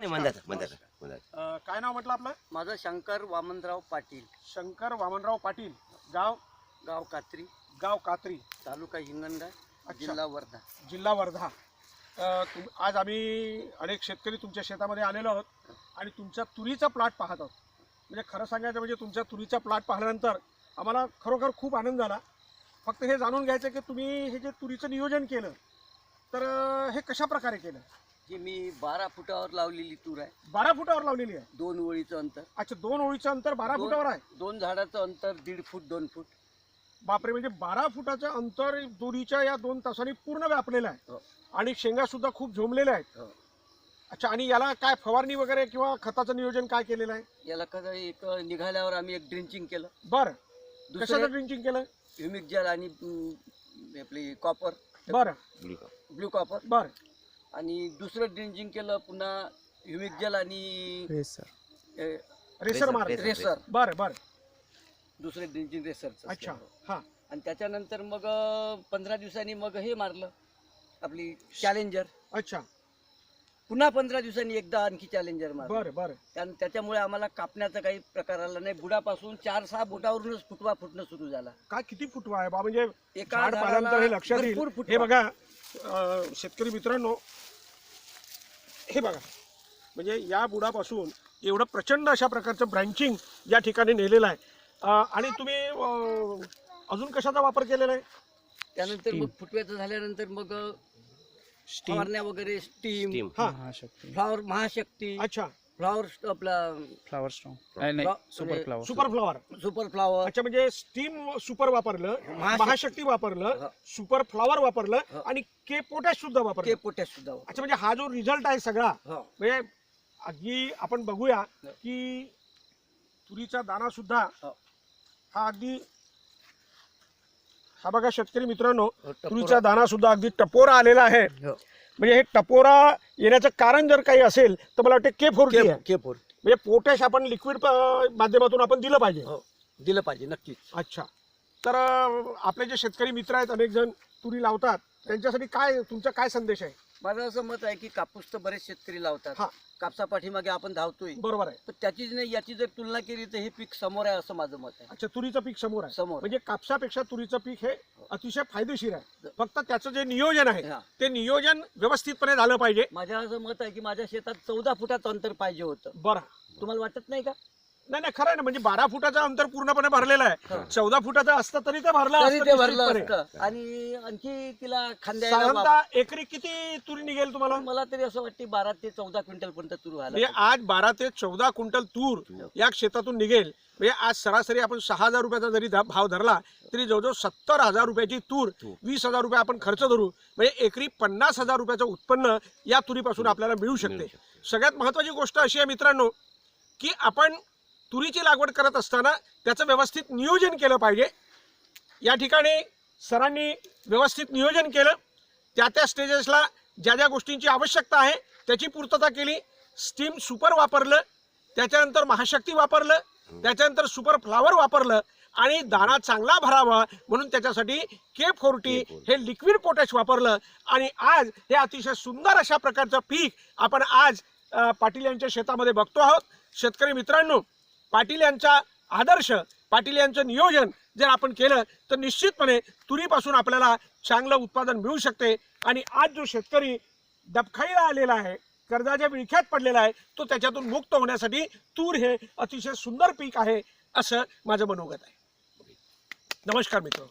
नाही अं, काय नाव म्हटलं आपलं? माझं शंकर वामनराव पाटील. शंकर वामनराव पाटील. गाव? गाव कात्री. गाव कात्री. तालुका हिंगणघाट अच्छा. जिल्हा वर्धा. जिल्हा वर्धा. अं, तुम- आज आम्ही अनेक शेतकरी तुमच्या शेतामध्ये आलेलो आहोत आणि तुमच्या तुरीचा प्लॉट पाहत आहोत. म्हणजे खरं सांगायचं म्हणजे तुमच्या तुरीचा प्लॉट पाहिल्यानंतर आम्हाला खरोखर खूप आनंद झाला. फक्त हे जाणून घ्यायचं की तुम्ही हे जे तुरीचं नियोजन केलं तर अं, हे कशा प्रकारे केलं? ही मी बारा फुटावर लावलेली तूर आहे. बारा फुटावर लावलेली आहे? दोन ओळीचं अंतर. अच्छा दोन ओळीचं अंतर बारा दोन- फुटावर आहे? दोन झाडाचं अंतर दीड फूट दोन फूट. बापरे म्हणजे बारा फुटाचं अंतर दोरीच्या या दोन तासांनी पूर्ण व्यापलेलं आहे. हो. आणि शेंगा सुद्धा खूप झोमलेल्या आहेत. हो. अच्छा आणि याला काय फवारणी वगैरे किंवा खताचं नियोजन काय केलेलं आहे? याला कसं एक निघाल्यावर आम्ही एक ड्रिंचिंग केलं. बरं. कशाचं दुसरं ड्रिंचिंग केलं? ह्युमिक जेल आणि आपली कॉपर. बरं. Blue copper. बरं. आणि दुसरं ड्रिंचिंग केलं पुन्हा ह्युमिक जेल आणि रेसर मार रेसर. रेसर बरं बरं. दुसरं ड्रिंचिंग रेसरचं अच्छा हा. आणि त्याच्यानंतर मग पंधरा दिवसांनी मग हे मारलं आपली चॅलेंजर अच्छा. पुन्हा पंधरा दिवसांनी एकदा आणखी चॅलेंजर मारलं. बरं बरं. त्यान- त्याच्यामुळे आम्हाला कापण्याचा काही प्रकार आला नाही. बुडापासून चार सहा बुटावरूनच फुटवा फुटणं सुरू झाला. काय किती फुटवा आहे बा? म्हणजे एका झाड पाल्यानंतर हे झाडाला लक्षात येईल. भरपूर हे फुटवा. बघा अं, शेतकरी मित्रांनो हे बघा. म्हणजे या बुडापासून एवढं प्रचंड अशा प्रकारचं ब्रँचिंग या ठिकाणी नेलेलं आहे. आणि तुम्ही अजून कशाचा वापर केलेला आहे? त्यानंतर मग फुटव्याचं झाल्यानंतर मग फवारण्या वगैरे स्टीम टीम हा. फ्लॉवर महाशक्ती. अच्छा. फ्लॉवर आपला फ्लावर स्ट्रॉंग नाही फ्ला- सुपर म्हणजे flower super flower super flower अच्छा म्हणजे स्टीम सुपर वापरलं महाशक्ती. महाशक्ती वापरलं हा. सुपर फ्लॉवर वापरलं हा. आणि के पोटॅश सुद्धा के वापरलं पोटॅश सुद्धा वापर- अच्छा म्हणजे हा जो रिझल्ट आहे सगळा हो. म्हणजे अगदी आपण बघूया. की तुरीचा दाना सुद्धा हो. हा अगदी हा बघा शेतकरी मित्रांनो हो, टपोरा. तुरीचा दाना सुद्धा अगदी टपोरा आलेला आहे हो. म्हणजे हे टपोरा येण्याचं कारण जर काही असेल तर मला वाटतं के आहे. के- फोर म्हणजे पोटॅश आपण लिक्विड माध्यमातून आपण दिलं पाहिजे. हो दिलं पाहिजे नक्कीच. अच्छा. तर आपले जे शेतकरी मित्र आहेत अनेक जण तुरी लावतात त्यांच्यासाठी काय तुमचा काय संदेश आहे? माझं असं मत आहे की कापूस तर बरेच शेतकरी लावतात. हा. कापसा पाठीमागे आपण धावतोय. बरोबर आहे. पण त्याची नाही याची जर तुलना केली तर हे पीक समोर आहे असं माझं मत आहे. अच्छा तुरीचं पीक समोर आहे. समोर. म्हणजे कापसापेक्षा तुरीचं पीक हे अतिशय फायदेशीर आहे. फक्त त्याचं जे नियोजन आहे हा. ते नियोजन व्यवस्थितपणे झालं पाहिजे. माझं असं मत आहे की माझ्या शेतात चौदा फुटाचं अंतर पाहिजे होतं. बरं. तुम्हाला वाटत नाही का? नाही नाही खरं आहे ना म्हणजे बारा फुटाचं अंतर पूर्णपणे भरलेलं आहे. चौदा फुटाचं असतं तरी ते भरलं तरी असतं ते भरलं निश्चितपणे. असतं. आणि आणखी तिला खांद्याला वाप- साधारणतः एकरी किती तुरी निघेल तुम्हाला? मला तरी असं वाटते बारा ते चौदा क्विंटल पर्यंत तुरू म्हणजे व्हायला आज बारा ते चौदा क्विंटल तूर या क्षेत्रातून निघेल. म्हणजे आज सरासरी आपण सहा हजार रुपयाचा जरी धा- भाव धरला तरी जवळजवळ सत्तर हजार रुपयाची तूर. वीस हजार रुपये आपण खर्च धरू. म्हणजे एकरी पन्नास हजार रुपयाचं उत्पन्न या तुरीपासून आपल्याला मिळू शकते. सगळ्यात महत्वाची गोष्ट अशी आहे मित्रांनो की आपण तुरीची लागवड करत असताना त्याचं व्यवस्थित नियोजन केलं पाहिजे. या ठिकाणी सरांनी व्यवस्थित नियोजन केलं. त्या त्या स्टेजेसला ज्या ज्या गोष्टींची आवश्यकता आहे त्याची पूर्तता केली. स्टीम सुपर वापरलं. त्याच्यानंतर महाशक्ती वापरलं. त्याच्यानंतर सुपर फ्लावर वापरलं. आणि दाणा चांगला भरावा म्हणून त्याच्यासाठी के फोर्टी K40. हे लिक्विड पोटॅश वापरलं. आणि आज हे अतिशय सुंदर अशा प्रकारचं पीक आपण आज पाटील यांच्या शेतामध्ये बघतो आहोत. शेतकरी मित्रांनो पाटील यांचा आदर्श पाटील यांचं नियोजन जर आपण केलं तर निश्चितपणे तुरीपासून आपल्याला चांगलं उत्पादन मिळू शकते. आणि आज जो शेतकरी दबखाईला आलेला आहे कर्जाच्या विळख्यात पडलेला आहे तो त्याच्यातून मुक्त होण्यासाठी तूर हे अतिशय सुंदर पीक आहे असं माझं मनोगत आहे. नमस्कार मित्र.